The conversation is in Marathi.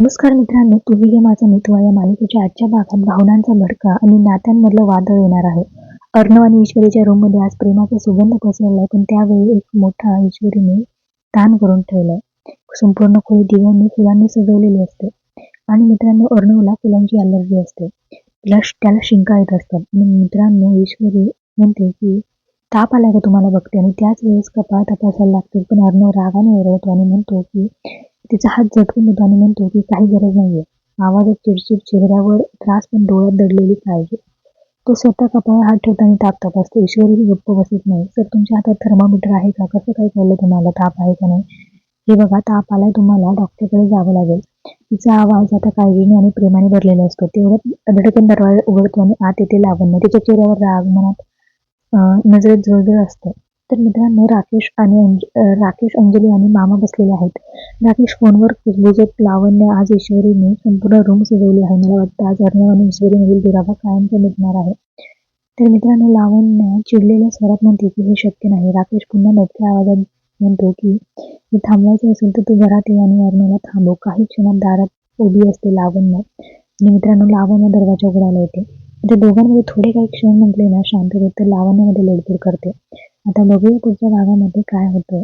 नमस्कार मित्रांनो तुम्ही हे माझं मित्र या मालिकेच्या आजच्या भागात भावनांचा भडका आणि नात्यांमधलं वादळ येणार आहे. अर्णव आणि ईश्वरीच्या रूममध्ये आज प्रेमाचा सुगंध पसरलाय पण त्यावेळी एक मोठा ईश्वरीने दान करून ठेवलाय. संपूर्ण खोली दिव्यांनी फुलांनी सजवलेली असते. आणि मित्रांनो अर्णवला फुलांची अलर्जी असते. त्याला त्याला शिंका येत असतात. आणि मित्रांनो ईश्वरी म्हणते की ताप आलाय का तुम्हाला बघते. आणि त्याच वेळेस कपाळ तपासायला लागते. पण अर्णव रागाने ओरडतो आणि म्हणतो की तिचा हात झटकून येतो आणि म्हणतो की काही गरज नाहीये. आवाजात चिडचिड चेहऱ्यावर त्रास पण डोळ्यात दडलेली काळजी तो स्वतः कपाळावर हात ठेवतो आणि ताप तपासतो. ईश्वरी गप्प बसत नाही. सर तुमच्या हातात थर्मामीटर आहे का? कसं काय कळलं तुम्हाला? ताप आहे का नाही? हे बघा ताप आलाय तुम्हाला. डॉक्टरकडे जावं लागेल. तिचा आवाज आता काळजीने आणि प्रेमाने भरलेला असतो. तेवढ्यात धडकन दरवाजा उघडतो आणि आत येते लावण्य. तिच्या चेहऱ्यावर राग मनात नजरेत जळजळ असतं. तर मित्रांनो राकेश आणि राकेश अंजली आणि मामा बसलेले आहेत. राकेश फोनवर कुजबुजत लावण्य आज ईश्वरीने संपूर्ण रूम सजवली आहे. मला वाटतं आज अर्णव आणि ईश्वरीमधील दुरावा कायमचा मिटणार आहे. तर मित्रांनो लावण्य चिडलेल्या स्वरात म्हणते की हे शक्य नाही. राकेश पुन्हा नटक्या आवाजात म्हणतो की हे थांबवायचं असेल तर तू घरात ये आणि अर्णवला थांबव. काही क्षणात दारात उभी असते लावण्य. आणि मित्रांनो लावण्य दरवाजा उघडायला येते. त्या दोघांमध्ये थोडे काही क्षण म्हटले ना शांततेत तर लावण्यामध्ये लडबड करते. आता बघूया पुढच्या भागामध्ये काय होतं.